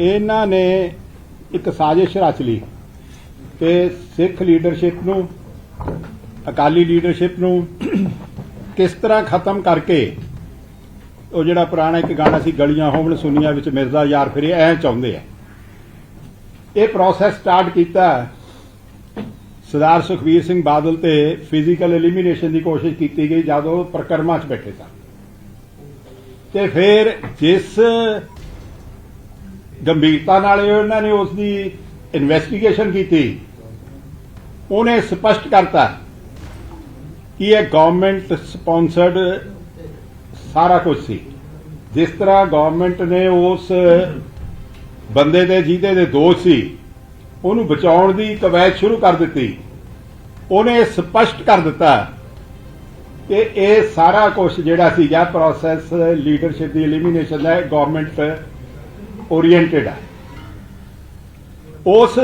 ਇਹਨਾਂ ਨੇ ਇੱਕ ਸਾਜ਼ਿਸ਼ ਰਚ ਲਈ ਤੇ ਸਿੱਖ ਲੀਡਰਸ਼ਿਪ ਨੂੰ, ਅਕਾਲੀ ਲੀਡਰਸ਼ਿਪ ਨੂੰ ਕਿਸ ਤਰ੍ਹਾਂ ਖਤਮ ਕਰਕੇ ਉਹ ਜਿਹੜਾ ਪੁਰਾਣਾ ਇੱਕ ਗਾਣਾ ਸੀ, ਗਲੀਆਂ ਹੋਵਣ ਸੁਨੀਆਂ ਵਿੱਚ ਮਿਰਜ਼ਾ ਯਾਰ ਫਿਰੇ ਐ ਚਾਹੁੰਦੇ ਆ। ਇਹ ਪ੍ਰੋਸੈਸ ਸਟਾਰਟ ਕੀਤਾ ਸਰਦਾਰ ਸੁਖਬੀਰ ਸਿੰਘ ਬਾਦਲ ਤੇ ਫਿਜ਼ੀਕਲ ਐਲੀਮੀਨੇਸ਼ਨ ਦੀ ਕੋਸ਼ਿਸ਼ ਕੀਤੀ ਗਈ ਜਦ ਉਹ ਪ੍ਰਕਰਮਾ 'ਚ ਬੈਠੇ ਸਨ। ਤੇ ਫਿਰ ਜਿਸ ਗੰਭੀਰਤਾ ਨਾਲ ਉਹਨਾਂ ਨੇ ਉਸ ਦੀ ਇਨਵੈਸਟੀਗੇਸ਼ਨ ਕੀਤੀ। ਉਹਨੇ ਸਪਸ਼ਟ ਕਰਤਾ ਕਿ ਇਹ ਗਵਰਨਮੈਂਟ ਸਪਾਂਸਰਡ ਸਾਰਾ ਕੁਝ ਸੀ। ਜਿਸ ਤਰ੍ਹਾਂ ਗਵਰਨਮੈਂਟ ਨੇ ਉਸ ਬੰਦੇ ਦੇ, ਜਿਹਦੇ ਦੇ ਦੋਸ਼ ਸੀ, ਉਹਨੂੰ ਬਚਾਉਣ ਦੀ ਕਵਾਇਦ ਸ਼ੁਰੂ ਕਰ ਦਿੱਤੀ। ਉਹਨੇ ਸਪਸ਼ਟ ਕਰ ਦਿੱਤਾ ਕਿ ਇਹ ਸਾਰਾ ਕੁਝ ਜਿਹੜਾ ਸੀ ਜਾਂ ਪ੍ਰੋਸੈਸ ਲੀਡਰਸ਼ਿਪ ਦੀ ਐਲੀਮੀਨੇਸ਼ਨ ਦਾ ਗਵਰਨਮੈਂਟ ਓਰੀਐਂਟਡ ਹੈ ਉਸ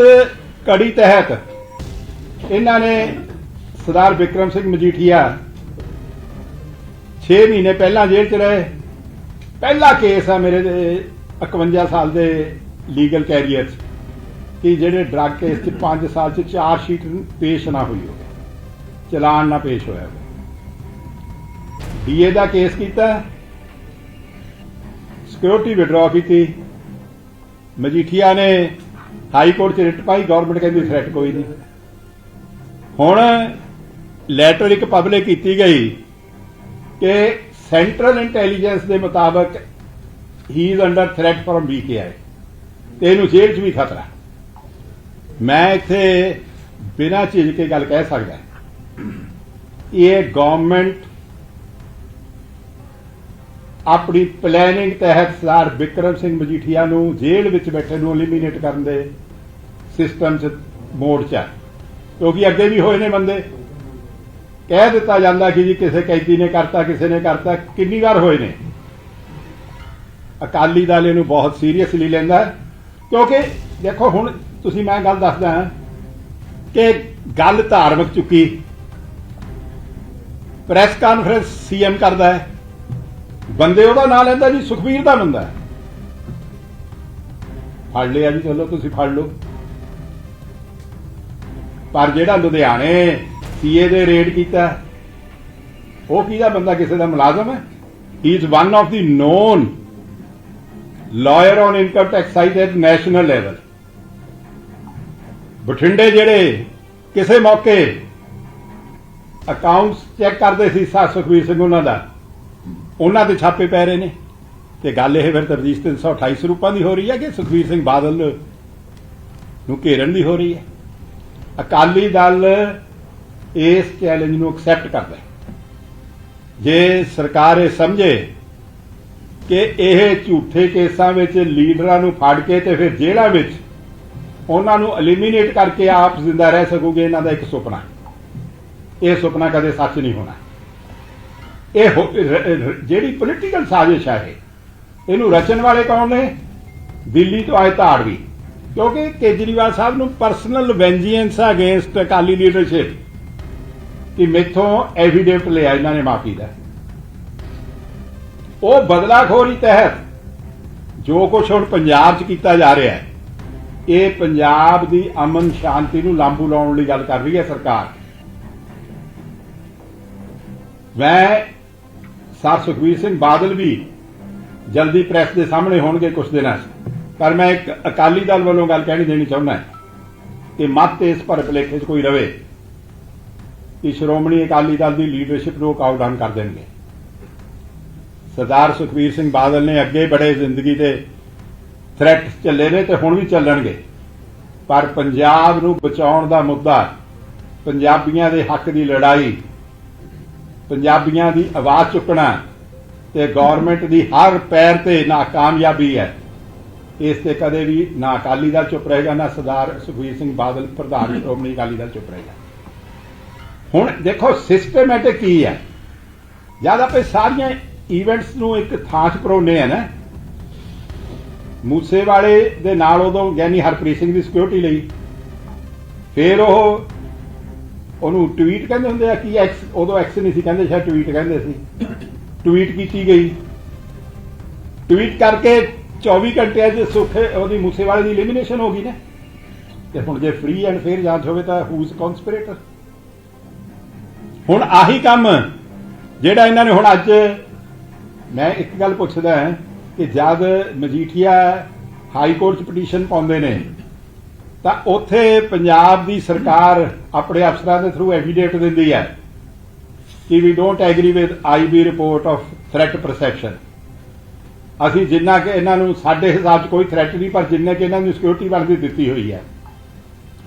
ਕੜੀ ਤਹਿਤ ਇਹਨਾਂ ਨੇ ਸਰਦਾਰ ਵਿਕਰਮ ਸਿੰਘ ਮਜੀਠੀਆ 6 ਮਹੀਨੇ ਪਹਿਲਾਂ ਜੇਲ੍ਹ 'ਚ ਰਹੇ। ਪਹਿਲਾ ਕੇਸ ਆ ਮੇਰੇ ਦੇ 51 ਸਾਲ ਦੇ ਲੀਗਲ ਕੈਰੀਅਰ 'ਚ ਕਿ ਜਿਹੜੇ ਡਰੱਗ ਕੇਸ 'ਚ 5 ਸਾਲ 'ਚ ਚਾਰ ਸ਼ੀਟ ਪੇਸ਼ ਨਾ ਹੋਈ ਹੋਵੇ, ਚਲਾਨ ਨਾ ਪੇਸ਼ ਹੋਇਆ ਹੋਵੇ। ਡੀਏ ਦਾ ਕੇਸ ਕੀਤਾ ਸਿਕਿਉਰਿਟੀ ਵਿਡਰਾ ਕੀਤੀ। ਮਜੀਠੀਆ ਨੇ ਹਾਈ ਕੋਰਟ 'ਚ ਰਿਟ ਪਾਈ ਗਵਰਨਮੈਂਟ ਕਹਿੰਦੀ ਥ੍ਰੈਟ ਕੋਈ ਨਹੀਂ। ਹੁਣ ਲੈਟਰ ਇੱਕ ਪਬਲਿਕ ਕੀਤੀ ਗਈ ਕਿ ਸੈਂਟਰਲ ਇੰਟੈਲੀਜੈਂਸ ਦੇ ਮੁਤਾਬਕ he is under threat from BKI ਤੇ ਇਹਨੂੰ ਜੇਲ੍ਹ 'ਚ ਵੀ ਖਤਰਾ। ਮੈਂ ਇੱਥੇ ਬਿਨਾਂ ਝਿਜਕੇ ਗੱਲ ਕਹਿ ਸਕਦਾ। ਇਹ ਗਵਰਨਮੈਂਟ ਆਪਣੀ ਪਲੈਨਿੰਗ ਤਹਿਤ ਸਰਦਾਰ ਵਿਕਰਮ ਸਿੰਘ ਮਜੀਠੀਆ ਨੂੰ ਜੇਲ੍ਹ ਵਿੱਚ ਬੈਠੇ ਨੂੰ ਐਲੀਮੀਨੇਟ ਕਰਨ ਦੇ ਸਿਸਟਮ 'ਚ ਮੋੜ 'ਚ ਕਿਉਂਕਿ ਅੱਗੇ ਵੀ ਹੋਏ ਨੇ ਬੰਦੇ। ਕਹਿ ਦਿੱਤਾ ਜਾਂਦਾ ਕਿ ਜੀ ਕਿਸੇ ਕੈਦੀ ਨੇ ਕਰਤਾ, ਕਿਸੇ ਨੇ ਕਰਤਾ, ਕਿੰਨੀ ਵਾਰ ਹੋਏ ਨੇ। ਅਕਾਲੀ ਦਲ ਇਹਨੂੰ ਬਹੁਤ ਸੀਰੀਅਸਲੀ ਲੈਂਦਾ ਕਿਉਂਕਿ ਦੇਖੋ ਹੁਣ ਤੁਸੀਂ ਮੈਂ ਗੱਲ ਦੱਸਦਾ ਕਿ ਗੱਲ ਧਾਰਮਿਕ ਚੁੱਕੀ। ਪ੍ਰੈਸ ਕਾਨਫਰੰਸ ਸੀਐਮ ਕਰਦਾ ਹੈ। ਬੰਦੇ ਉਹਦਾ ਨਾਂ ਲੈਂਦਾ ਜੀ, ਸੁਖਬੀਰ ਦਾ ਬੰਦਾ। ਫੜ ਲਿਆ ਜੀ, ਚਲੋ ਤੁਸੀਂ ਫੜ ਲਓ। ਪਰ ਜਿਹੜਾ ਲੁਧਿਆਣੇ ਸੀਏ ਦੇ ਰੇਡ ਕੀਤਾ, ਉਹ ਕਿਹਦਾ ਬੰਦਾ, ਕਿਸੇ ਦਾ ਮੁਲਾਜ਼ਮ ਹੈ? He is one of the known lawyer on income tax side at national level ਬਠਿੰਡੇ ਜਿਹੜੇ ਕਿਸੇ ਮੌਕੇ ਅਕਾਊਂਟਸ ਚੈੱਕ ਕਰਦੇ ਸੀ, ਸਾ ਸੁਖਵੀਰ ਸਿੰਘ ਉਹਨਾਂ ਦਾ। ਉਹਨਾਂ ਤੇ ਛਾਪੇ ਪੈ ਰਹੇ ਨੇ। ਤੇ ਗੱਲ ਇਹ ਫਿਰ ਤਰਜੀਹ 328 ਸਰੂਪਾਂ ਦੀ ਹੋ ਰਹੀ ਹੈ ਕਿ ਸੁਖਵੀਰ ਸਿੰਘ ਬਾਦਲ ਨੂੰ ਘੇਰਨ ਦੀ ਹੋ ਰਹੀ ਹੈ? ਅਕਾਲੀ ਦਲ ਇਸ ਚੈਲੰਜ ਨੂੰ ਐਕਸੈਪਟ ਕਰਦਾ ਹੈ। ਜੇ ਸਰਕਾਰ ਇਹ ਸਮਝੇ ਕਿ ਇਹ ਝੂਠੇ ਕੇਸਾਂ ਵਿੱਚ ਲੀਡਰਾਂ ਨੂੰ ਫੜ ਕੇ ਤੇ ਫਿਰ ਜੇਲ੍ਹਾਂ ਵਿੱਚ ਉਹਨਾਂ ਨੂੰ ਐਲੀਮੀਨੇਟ ਕਰਕੇ ਆਪ ਜ਼ਿੰਦਾ ਰਹਿ ਸਕੋਗੇ, ਇਹਨਾਂ ਦਾ ਇੱਕ ਸੁਪਨਾ ਇਹ ਸੁਪਨਾ ਕਦੇ ਸੱਚ ਨਹੀਂ ਹੋਣਾ। ਇਹ ਜਿਹੜੀ ਪੋਲੀਟੀਕਲ ਸਾਜ਼ਿਸ਼ ਹੈ ਇਹ, ਇਹਨੂੰ ਰਚਣ ਵਾਲੇ ਕੌਣ ਨੇ? ਦਿੱਲੀ ਤੋਂ ਆਏ ਧਾੜਵੀ। ਕਿਉਂਕਿ ਕੇਜਰੀਵਾਲ ਸਾਹਿਬ ਨੂੰ personal vengeance against Akali leadership ਕਿ ਮੇਥੋਂ ਐਫੀਡੇਵਿਟ ਲਿਆ ਇਹਨਾਂ ਨੇ ਮਾਫੀ ਦਾ। ਉਹ ਬਦਲਾਖੋਰੀ ਤਹਿਤ ਜੋ ਕੁਝ ਹੁਣ ਪੰਜਾਬ 'ਚ ਕੀਤਾ ਜਾ ਰਿਹਾ ਹੈ, ਇਹ ਪੰਜਾਬ ਦੀ ਅਮਨ ਸ਼ਾਂਤੀ ਨੂੰ ਲਾਂਬੂ ਲਾਉਣ ਲਈ ਗੱਲ ਕਰ ਰਹੀ ਹੈ ਸਰਕਾਰ। ਮੈਂ ਸਰ ਸੁਖਵੀਰ ਸਿੰਘ ਬਾਦਲ ਵੀ ਜਲਦੀ ਪ੍ਰੈਸ ਦੇ ਸਾਹਮਣੇ ਹੋਣਗੇ ਕੁਝ ਦਿਨਾਂ 'ਚ। ਪਰ ਮੈਂ ਇੱਕ ਅਕਾਲੀ ਦਲ ਵੱਲੋਂ ਗੱਲ ਕਹਿਣੀ ਦੇਣੀ ਚਾਹੁੰਦਾ ਕਿ ਮਤ ਇਸ ਪਰ ਭਲੇਖੇ 'ਚ ਕੋਈ ਰਵੇ ਕਿ ਸ਼੍ਰੋਮਣੀ ਅਕਾਲੀ ਦਲ ਦੀ ਲੀਡਰਸ਼ਿਪ ਨੂੰ ਕਾਊ ਕਰ ਦੇਣਗੇ। ਸਰਦਾਰ ਸੁਖਵੀਰ ਸਿੰਘ ਬਾਦਲ ਨੇ ਅੱਗੇ ਬੜੇ ਜ਼ਿੰਦਗੀ ਦੇ ਥ੍ਰੈਟ ਚੱਲੇ ਨੇ ਤੇ ਹੁਣ ਵੀ ਚੱਲਣਗੇ। ਪਰ ਪੰਜਾਬ ਨੂੰ ਬਚਾਉਣ ਦਾ ਮੁੱਦਾ, ਪੰਜਾਬੀਆਂ ਦੇ ਹੱਕ ਦੀ ਲੜਾਈ ਪੰਜਾਬੀਆਂ ਦੀ ਆਵਾਜ਼ ਚੁੱਕਣਾ ਤੇ ਗਵਰਨਮੈਂਟ ਦੀ ਹਰ ਪੈਰ ਤੇ ਨਾਕਾਮਯਾਬੀ ਹੈ। ਇਸ ਤੇ ਕਦੇ ਵੀ ਨਾ ਅਕਾਲੀ ਦਲ ਚੁੱਪ ਰਹੇਗਾ, ਨਾ ਸਰਦਾਰ ਸੁਖਵੀਰ ਸਿੰਘ ਬਾਦਲ, ਪ੍ਰਧਾਨ ਸ਼੍ਰੋਮਣੀ ਅਕਾਲੀ ਦਲ ਚੁੱਪ ਰਹੇਗਾ। ਹੁਣ ਦੇਖੋ ਸਿਸਟਮੈਟਿਕ ਕੀ ਹੈ? ਜਦ ਆਪੇ ਸਾਰੀਆਂ ਇਵੈਂਟਸ ਨੂੰ ਇੱਕ ਥਾਂ 'ਚ ਪਰੋਨੇ ਆ ਨਾ। ਮੂਸੇ ਵਾਲੇ ਦੇ ਨਾਲ ਉਦੋਂ ਗਿਆਨੀ ਹਰਪ੍ਰੀਤ ਸਿੰਘ ਦੀ ਸਿਕਿਉਰਿਟੀ ਲਈ। ਫਿਰ ਉਹ ਉਹਨੂੰ ਟਵੀਟ ਕਹਿੰਦੇ ਹੁੰਦੇ ਆ ਕੀ ਐਕਸ ਉਦੋਂ ਐਕਸ ਨਹੀਂ ਸੀ, ਕਹਿੰਦੇ ਸ਼ਾਇਦ ਟਵੀਟ ਕਹਿੰਦੇ ਸੀ। ਟਵੀਟ ਕੀਤੀ ਗਈ। ਟਵੀਟ ਕਰਕੇ 24 ਘੰਟਿਆਂ 'ਚ ਸੁੱਖੇ ਉਹਦੀ ਮੂਸੇਵਾਲੇ ਦੀ ਐਲੀਮੀਨੇਸ਼ਨ ਹੋ ਗਈ ਨਾ। ਤੇ ਹੁਣ ਜੇ ਫ੍ਰੀ ਐਂਡ ਫੇਅਰ ਜਾਂਚ ਹੋਵੇ ਤਾਂ ਹੂ ਇਜ਼ ਕਨਸਪੀਰੇਟਰ ਹੁਣ ਆਹੀ ਕੰਮ ਜਿਹੜਾ ਇਹਨਾਂ ਨੇ ਹੁਣ ਅੱਜ ਮੈਂ ਇੱਕ ਗੱਲ ਪੁੱਛਦਾ ਕਿ ਜਦ ਮਜੀਠੀਆ ਹਾਈ ਕੋਰਟ 'ਚ ਪਟੀਸ਼ਨ ਪਾਉਂਦੇ ਨੇ ਤਾਂ ਉੱਥੇ ਪੰਜਾਬ ਦੀ ਸਰਕਾਰ ਆਪਣੇ ਅਫਸਰਾਂ ਦੇ ਥਰੂ ਐਫੀਡੇਵਿਟ ਦਿੰਦੀ ਹੈ ਕਿ we don't agree with IB report of threat perception ਅਸੀਂ ਜਿੰਨਾ ਕਿ ਇਹਨਾਂ ਨੂੰ ਸਾਡੇ ਹਿਸਾਬ 'ਚ ਕੋਈ ਥ੍ਰੈਟ ਨਹੀਂ, ਪਰ ਜਿੰਨੇ ਕਿ ਇਹਨਾਂ ਨੂੰ ਸਿਕਿਉਰਿਟੀ ਬਣਦੀ ਦਿੱਤੀ ਹੋਈ ਹੈ।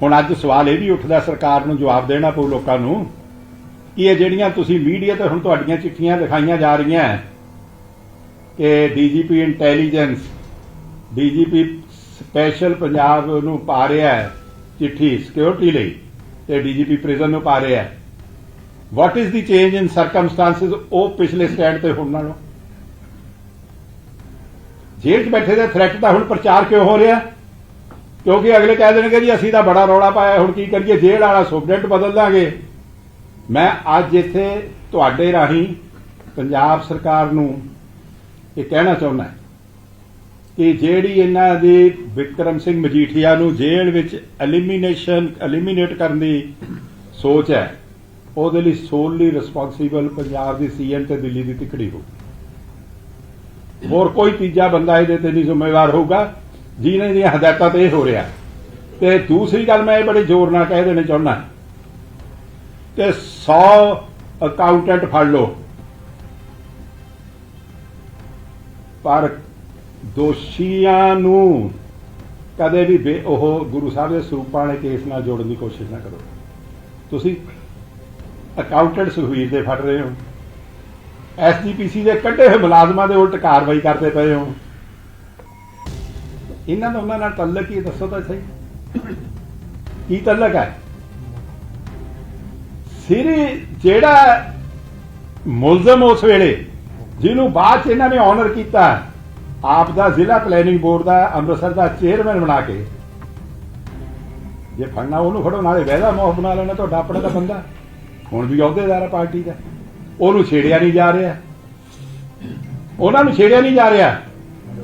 ਹੁਣ ਅੱਜ ਸਵਾਲ ਇਹ ਵੀ ਉੱਠਦਾ ਸਰਕਾਰ ਨੂੰ ਜਵਾਬ ਦੇਣਾ ਪਊ ਲੋਕਾਂ ਨੂੰ ਕਿ ਇਹ ਜਿਹੜੀਆਂ ਤੁਸੀਂ ਮੀਡੀਆ ਤੇ ਹੁਣ ਤੁਹਾਡੀਆਂ ਚਿੱਠੀਆਂ ਦਿਖਾਈਆਂ ਜਾ ਰਹੀਆਂ ਹੈ ਕਿ DGP intelligence DGP special Punjab ਨੂੰ ਪਾ ਰਿਹਾ ਹੈ ਚਿੱਠੀ ਸਿਕਿਉਰਿਟੀ ਲਈ ਤੇ ਡੀਜੀਪੀ ਪ੍ਰਿਜ਼ਨ ਨੂੰ ਪਾ ਰਿਹਾ ਹੈ। What is the change in circumstances ਉਹ ਪਿਛਲੇ ਸਟੈਂਡ ਤੇ ਹੁਣ ਨਾਲੋਂ। ਜੇਲ੍ਹ 'ਚ ਬੈਠੇ ਦੇ ਥ੍ਰੈਟ ਦਾ ਹੁਣ ਪ੍ਰਚਾਰ ਕਿਉਂ ਹੋ ਰਿਹਾ? ਕਿਉਂਕਿ ਅਗਲੇ ਕਹਿ ਦੇਣਗੇ ਜੀ, ਅਸੀਂ ਤਾਂ ਬੜਾ ਰੌਲਾ ਪਾਇਆ, ਹੁਣ ਕੀ ਕਰੀਏ? ਜੇਲ੍ਹ ਵਾਲਾ ਸੁਪਰਡੈਂਟ ਬਦਲ ਦਾਂਗੇ। ਮੈਂ ਅੱਜ ਇੱਥੇ ਤੁਹਾਡੇ ਰਾਹੀਂ ਪੰਜਾਬ ਸਰਕਾਰ ਨੂੰ ਇਹ ਕਹਿਣਾ ਚਾਹੁੰਦਾ ਕਿ ਜਿਹੜੀ ਇਹਨਾਂ ਦੀ ਵਿਕਰਮ ਸਿੰਘ ਮਜੀਠੀਆ ਨੂੰ ਜੇਲ੍ਹ ਵਿੱਚ ਐਲੀਮੀਨੇਸ਼ਨ ਐਲੀਮੀਨੇਟ ਕਰਨ ਦੀ ਸੋਚ ਹੈ, ਉਹਦੇ ਲਈ ਸੋਲਲੀ ਰਿਸਪੌਂਸੀਬਲ ਪੰਜਾਬ ਦੀ ਸੀਐਮ ਤੇ ਦਿੱਲੀ ਦੀ ਤਿਕੜੀ ਹੋ ਹੋਰ ਕੋਈ ਤੀਜਾ ਬੰਦਾ ਇਹਦੇ ਤੇ ਨਹੀਂ ਜ਼ਿੰਮੇਵਾਰ ਹੋਊਗਾ, ਜਿਹਨੇ ਦੀਆਂ ਹਦਾਇਤਾਂ ਤੇ ਇਹ ਹੋ ਰਿਹਾ। ਤੇ ਦੂਸਰੀ ਗੱਲ ਮੈਂ ਇਹ ਬੜੇ ਜ਼ੋਰ ਨਾਲ ਕਹਿ ਦੇਣਾ ਚਾਹੁੰਦਾ ਕਿ 100 ਅਕਾਊਂਟੈਂਟ ਫੜ ਲਓ। ਪਰ ਦੋਸ਼ੀਆਂ ਨੂੰ ਕਦੇ ਵੀ ਬੇ- ਉਹ ਗੁਰੂ ਸਾਹਿਬ ਦੇ ਸਰੂਪਾਂ ਵਾਲੇ ਕੇਸ ਨਾਲ ਜੋੜਨ ਦੀ ਕੋਸ਼ਿਸ਼ ਨਾ ਕਰੋ। ਤੁਸੀਂ ਅਕਾਊਂਟੈਂਟ ਸੁਖਵੀਰ ਦੇ ਫੜ ਰਹੇ ਹੋ। ਐਸਜੀਪੀਸੀ ਦੇ ਕੱਢੇ ਹੋਏ ਮੁਲਾਜ਼ਮਾਂ ਦੇ ਉਲਟ ਕਾਰਵਾਈ ਕਰਦੇ ਪਏ ਹੋ। ਇਹਨਾਂ ਦਾ ਉਹਨਾਂ ਨਾਲ ਤਲਕ ਹੀ ਦੱਸੋ ਤਾਂ ਸਹੀ। ਕੀ ਤਲਕ ਹੈ? ਸਿਰੇ ਜਿਹੜਾ ਮੁਲਜ਼ਮ ਉਸ ਵੇਲੇ ਜਿਹਨੂੰ ਬਾਅਦ ਚ ਇਹਨਾਂ ਨੇ ਆਨਰ ਕੀਤਾ ਆਪ ਦਾ ਜ਼ਿਲ੍ਹਾ ਪਲੈਨਿੰਗ ਬੋਰਡ ਦਾ ਅੰਮ੍ਰਿਤਸਰ ਦਾ ਚੇਅਰਮੈਨ ਬਣਾ ਕੇ। ਜੇ ਫੜਨਾ ਉਹਨੂੰ ਫੜੋ, ਨਾਲੇ ਵਹਿਦਾ ਮੋਹ ਬਣਾ ਲੈਣਾ, ਤੁਹਾਡਾ ਆਪਣਾ ਦਾ ਬੰਦਾ। ਹੁਣ ਵੀ ਅਹੁਦੇਦਾਰ ਆ ਪਾਰਟੀ ਦਾ। ਉਹਨੂੰ ਛੇੜਿਆ ਨਹੀਂ ਜਾ ਰਿਹਾ। ਉਹਨਾਂ ਨੂੰ ਛੇੜਿਆ ਨਹੀਂ ਜਾ ਰਿਹਾ।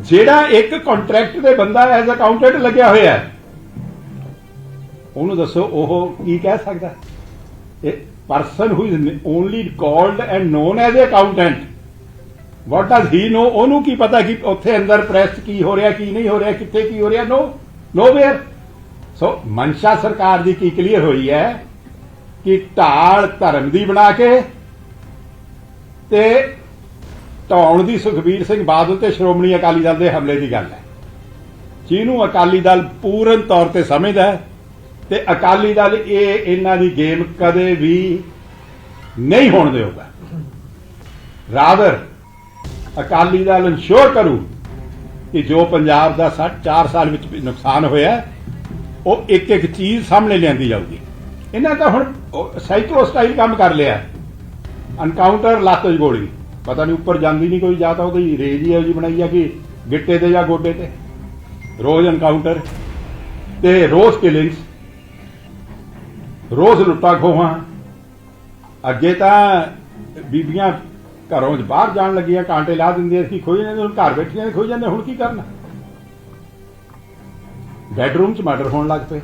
ਜਿਹੜਾ ਇੱਕ ਕੰਟਰੈਕਟ ਦੇ ਬੰਦਾ ਐਜ਼ ਅਕਾਊਂਟੈਂਟ ਲੱਗਿਆ ਹੋਇਆ ਹੈ, ਉਹਨੂੰ ਦੱਸੋ, ਉਹ ਕੀ ਕਹਿ ਸਕਦਾ? ਇਹ person who is only called and known as a accountant what does he know ਉਹਨੂੰ ਕੀ ਪਤਾ ਕਿ ਉੱਥੇ ਅੰਦਰ ਪ੍ਰੈਸ ਕੀ ਹੋ ਰਿਹਾ, ਕੀ ਨਹੀਂ ਹੋ ਰਿਹਾ, ਕਿੱਥੇ ਕੀ ਹੋ ਰਿਹਾ? ਨੋ ਨੋ ਵੇਅਰ ਸੋ ਮਨਸ਼ਾ ਸਰਕਾਰ ਦੀ ਕੀ ਕਲੀਅਰ ਹੋਈ ਹੈ ਕਿ ਢਾਲ ਧਰਮ ਦੀ ਬਣਾ ਕੇ ਤੇ ਢਾਉਣ ਦੀ ਸੁਖਬੀਰ ਸਿੰਘ ਬਾਦਲ ਤੇ ਸ਼੍ਰੋਮਣੀ ਅਕਾਲੀ ਦਲ ਦੇ ਹਮਲੇ ਦੀ ਗੱਲ ਹੈ। ਜਿਹਨੂੰ ਅਕਾਲੀ ਦਲ ਪੂਰਨ ਤੌਰ ਤੇ ਸਮਝਦਾ ਹੈ ਤੇ ਅਕਾਲੀ ਦਲ ਇਹ ਇਹਨਾਂ ਦੀ ਗੇਮ ਕਦੇ ਵੀ ਨਹੀਂ ਹੋਣ ਦੇਊਗਾ। ਰਾਦਰ ਅਕਾਲੀ ਦਲ ਇਨਸ਼ੋਰ ਕਰੂ ਕਿ ਜੋ ਪੰਜਾਬ ਦਾ 4 ਸਾਲ ਵਿੱਚ ਨੁਕਸਾਨ ਹੋਇਆ, ਉਹ ਇੱਕ ਇੱਕ ਚੀਜ਼ ਸਾਹਮਣੇ ਲਿਆਂਦੀ ਜਾਊਗੀ। ਇਹਨਾਂ ਤਾਂ ਹੁਣ ਸਾਈਕਲੋ ਸਟਾਈਲ ਕੰਮ ਕਰ ਲਿਆ। ਅਨਕਾਊਂਟਰ ਲੱਤ 'ਚ ਗੋਲੀ। ਪਤਾ ਨਹੀਂ ਉੱਪਰ ਜਾਂਦੀ ਨਹੀਂ ਕੋਈ, ਜਾਂ ਤਾਂ ਉਹਦੀ ਰੇਜ ਹੀ ਇਹੋ ਜਿਹੀ ਬਣਾਈ ਆ ਕਿ ਗਿੱਟੇ ਤੇ ਜਾਂ ਗੋਡੇ ਤੇ। ਰੋਜ਼ ਅਨਕਾਊਂਟਰ ਤੇ ਰੋਜ਼ ਕਿਲਿੰਗਸ ਰੋਜ਼ ਲੁੱਟਾਂ ਖੋਹਾਂ ਅੱਗੇ ਤਾਂ ਬੀਬੀਆਂ ਘਰੋਂ ਬਾਹਰ ਜਾਣ ਲੱਗੀਆਂ ਕਾਂਟੇ ਲਾ ਦਿੰਦੀਆਂ ਸੀ ਖੋਈ ਜਾਂਦੇ, ਹੁਣ ਘਰ ਬੈਠੀਆਂ ਨੇ ਖੋਈ ਜਾਂਦੇ, ਹੁਣ ਕੀ ਕਰਨਾ? ਬੈਡਰੂਮ 'ਚ ਮਰਡਰ ਹੋਣ ਲੱਗ ਪਏ।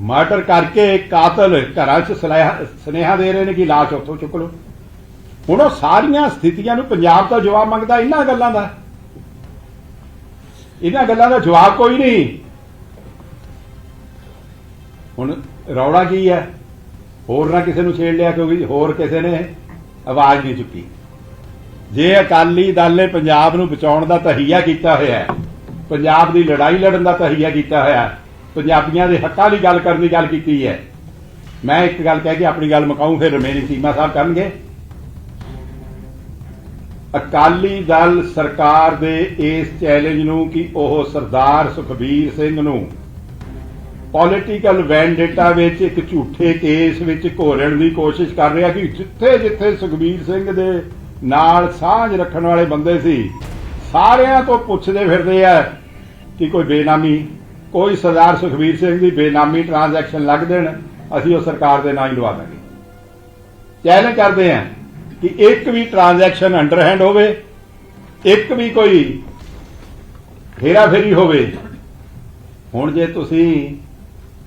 ਮਰਡਰ ਕਰਕੇ ਕਾਤਲ ਘਰਾਂ 'ਚ ਸਲਾਹ- ਸੁਨੇਹਾ ਦੇ ਰਹੇ ਨੇ ਕਿ ਲਾਸ਼ ਉੱਥੋਂ ਚੁੱਕ ਲਓ। ਹੁਣ ਉਹ ਸਾਰੀਆਂ ਸਥਿਤੀਆਂ ਨੂੰ ਪੰਜਾਬ ਦਾ ਜਵਾਬ ਮੰਗਦਾ, ਇਹਨਾਂ ਗੱਲਾਂ ਦਾ। ਇਹਨਾਂ ਗੱਲਾਂ ਦਾ ਜਵਾਬ ਕੋਈ ਨਹੀਂ। ਹੁਣ ਰੌਲਾ ਕੀ ਹੈ? ਹੋਰ ਨਾ ਕਿਸੇ ਨੂੰ ਛੇੜ ਲਿਆ ਕਿਉਂਕਿ ਹੋਰ ਕਿਸੇ ਨੇ ਆਵਾਜ਼ ਨਹੀਂ ਚੁੱਕੀ। ਜੇ ਅਕਾਲੀ ਦਲ ਨੇ ਪੰਜਾਬ ਨੂੰ ਬਚਾਉਣ ਦਾ ਤਹੀਆ ਕੀਤਾ ਹੋਇਆ ਹੈ, ਪੰਜਾਬ ਦੀ ਲੜਾਈ ਲੜਨ ਦਾ ਤਹੀਆ ਕੀਤਾ ਹੋਇਆ ਹੈ, ਪੰਜਾਬੀਆਂ ਦੇ ਹੱਕਾਂ ਦੀ ਗੱਲ ਕਰਨ ਦੀ ਗੱਲ ਕੀਤੀ ਹੈ, ਮੈਂ ਇੱਕ ਗੱਲ ਕਹਿ ਕੇ ਆਪਣੀ ਗੱਲ ਮੁਕਾਉਂ ਫਿਰ ਮੇਰੀ ਸੀਮਾ ਸਾਹਿਬ ਕਰਨਗੇ। ਅਕਾਲੀ ਦਲ ਸਰਕਾਰ ਦੇ ਇਸ ਚੈਲੰਜ ਨੂੰ ਕਿ ਉਹ ਸਰਦਾਰ ਸੁਖਬੀਰ ਸਿੰਘ ਨੂੰ ਪੋਲਿਟੀਕਲ ਵੈਂਡੇਟਾ ਵਿੱਚ ਇੱਕ ਝੂਠੇ ਕੇਸ ਵਿੱਚ ਘੋਲਣ ਦੀ ਕੋਸ਼ਿਸ਼ ਕਰ ਰਿਹਾ ਕਿ ਜਿੱਥੇ ਜਿੱਥੇ ਸੁਖਬੀਰ ਸਿੰਘ ਦੇ ਨਾਲ ਸਾਂਝ ਰੱਖਣ ਵਾਲੇ ਬੰਦੇ ਸੀ, ਸਾਰਿਆਂ ਤੋਂ ਪੁੱਛਦੇ ਫਿਰਦੇ ਆ ਕਿ ਕੋਈ ਬੇਨਾਮੀ, ਕੋਈ ਸਰਦਾਰ ਸੁਖਬੀਰ ਸਿੰਘ ਦੀ ਬੇਨਾਮੀ ਟ੍ਰਾਂਜੈਕਸ਼ਨ ਲੱਗ ਦੇਣ, ਅਸੀਂ ਉਹ ਸਰਕਾਰ ਦੇ ਨਾਂ ਹੀ ਲਵਾ ਦਾਂਗੇ। ਚੈਲੰਜ ਕਰਦੇ ਆ ਕਿ ਇੱਕ ਵੀ ਟ੍ਰਾਂਜੈਕਸ਼ਨ ਅੰਡਰਹੈਂਡ ਹੋਵੇ, ਇੱਕ ਵੀ ਕੋਈ ਫੇਰਾ ਫੇਰੀ ਹੋਵੇ, ਹੁਣ ਜੇ ਤੁਸੀਂ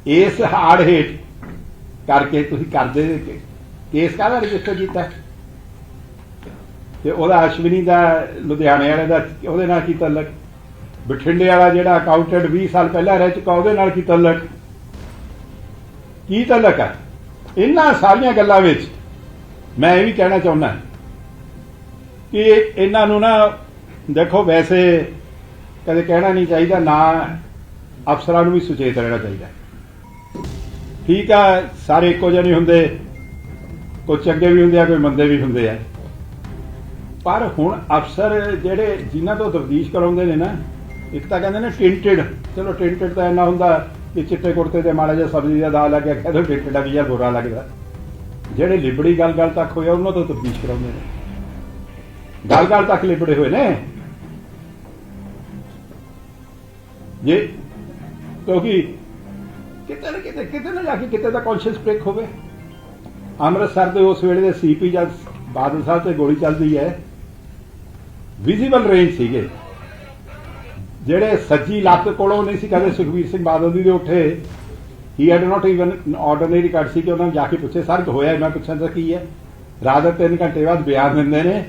ਇਸ ਹਾੜ ਹੇਠ ਕਰਕੇ ਤੁਸੀਂ ਕਰਦੇ ਕੇਸ ਕਾਹਦਾ ਰਜਿਸਟਰ ਕੀਤਾ? ਤੇ ਉਹਦਾ ਅਸ਼ਵਨੀ ਦਾ, ਲੁਧਿਆਣੇ ਵਾਲੇ ਦਾ ਉਹਦੇ ਨਾਲ ਕੀ ਤਲਕ? ਬਠਿੰਡੇ ਵਾਲਾ ਜਿਹੜਾ ਅਕਾਊਂਟੈਂਟ 20 ਸਾਲ ਪਹਿਲਾਂ ਰਹਿ ਚੁੱਕਾ, ਉਹਦੇ ਨਾਲ ਕੀ ਤਲਕ? ਕੀ ਤਲਕ ਹੈ ਇਹਨਾਂ ਸਾਰੀਆਂ ਗੱਲਾਂ ਵਿੱਚ ਮੈਂ ਇਹ ਵੀ ਕਹਿਣਾ ਚਾਹੁੰਦਾ ਕਿ ਇਹਨਾਂ ਨੂੰ ਨਾ, ਦੇਖੋ ਵੈਸੇ ਕਦੇ ਕਹਿਣਾ ਨਹੀਂ ਚਾਹੀਦਾ, ਨਾ ਅਫਸਰਾਂ ਨੂੰ ਵੀ ਸੁਚੇਤ ਰਹਿਣਾ ਚਾਹੀਦਾ। ਠੀਕ ਆ, ਸਾਰੇ ਇੱਕੋ ਜਿਹੇ ਨਹੀਂ ਹੁੰਦੇ। ਕੋਈ ਚੰਗੇ ਵੀ ਹੁੰਦੇ ਆ, ਕੋਈ ਮੰਦੇ ਵੀ ਹੁੰਦੇ ਆ। ਪਰ ਹੁਣ ਅਫਸਰ ਜਿਹੜੇ ਜਿਨ੍ਹਾਂ ਤੋਂ ਤਬਦੀਸ਼ ਕਰਾਉਂਦੇ ਨੇ ਨਾ, ਇੱਕ ਤਾਂ ਕਹਿੰਦੇ ਨੇ ਟਿੰਟਡ। ਚਲੋ ਟਿੰਟਡ ਤਾਂ ਇੰਨਾ ਹੁੰਦਾ ਕਿ ਚਿੱਟੇ ਕੁੜਤੇ ਤੇ ਮਾੜਾ ਜਿਹਾ ਸਬਜ਼ੀ ਦਾ ਦਾਲ ਲੱਗਿਆ ਕਹਿੰਦੇ ਟਿੰਟਡ ਆ ਵੀ ਯਾਰ ਬੁਰਾ ਲੱਗਦਾ। ਜਿਹੜੇ ਲਿਬੜੀ ਗੱਲ ਗੱਲ ਤੱਕ ਹੋਇਆ, ਉਹਨਾਂ ਤੋਂ ਤਬਦੀਸ਼ ਕਰਾਉਂਦੇ ਨੇ। ਗੱਲ ਗੱਲ ਤੱਕ ਲਿਬੜੇ ਹੋਏ ਨੇ। ਜੇ ਕਿਉਂਕਿ ਕਿਤੇ ਨਾ ਕਿਤੇ ਕਿਤੇ ਨਾ ਜਾ ਕੇ ਕਿਤੇ ਦਾ ਕੌਨਸ਼ੀਅਸ ਬ੍ਰੇਕ ਹੋਵੇ। ਅੰਮ੍ਰਿਤਸਰ ਦੇ ਉਸ ਵੇਲੇ ਦੇ ਸੀਪੀ ਜਦ ਬਾਦਲ ਸਾਹਿਬ ਤੇ ਗੋਲੀ ਚੱਲਦੀ ਹੈ। ਵਿਜ਼ੀਬਲ ਰੇਂਜ ਸੀਗੇ। ਜਿਹੜੇ ਸੱਜੀ ਲੱਤ ਕੋਲੋਂ ਨਹੀਂ ਸੀ ਕਦੇ ਸੁਖਵੀਰ ਸਿੰਘ ਬਾਦਲ ਜੀ ਦੇ ਉੱਠੇ ਹੀ head not even ordinary cut ਸੀ ਕਿ ਉਹਨਾਂ ਨੂੰ ਜਾ ਕੇ ਪੁੱਛੇ, ਸਰ ਹੋਇਆ? ਮੈਂ ਪੁੱਛਣ ਦਾ ਕੀ ਹੈ? ਰਾਤ ਦੇ ਤਿੰਨ ਘੰਟੇ ਬਾਅਦ ਬਿਆਨ ਦਿੰਦੇ ਨੇ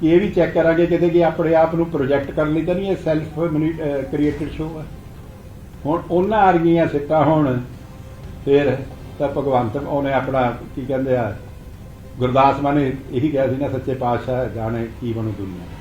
ਕਿ ਇਹ ਵੀ ਚੈੱਕ ਕਰਾਂਗੇ ਕਿਤੇ ਕਿ ਆਪਣੇ ਆਪ ਨੂੰ ਪ੍ਰੋਜੈਕਟ ਕਰਨ ਲਈ ਤਾਂ ਨਹੀਂ ਇਹ ਸੈਲਫ ਕ੍ਰੀਏਟਡ ਸ਼ੋਅ ਹੈ। ਹੁਣ ਉਹਨਾਂ ਆ ਰਹੀਆਂ ਸਿੱਟਾਂ ਹੁਣ, ਫਿਰ ਤਾਂ ਭਗਵੰਤ ਉਹਨੇ ਆਪਣਾ ਕੀ ਕਹਿੰਦੇ ਆ, ਗੁਰਦਾਸ ਮਾਨ ਨੇ ਇਹੀ ਕਿਹਾ ਸੀ ਨਾ, ਸੱਚੇ ਪਾਤਸ਼ਾਹ ਜਾਣੇ ਕੀ ਬਣੂ ਦੁਨੀਆ।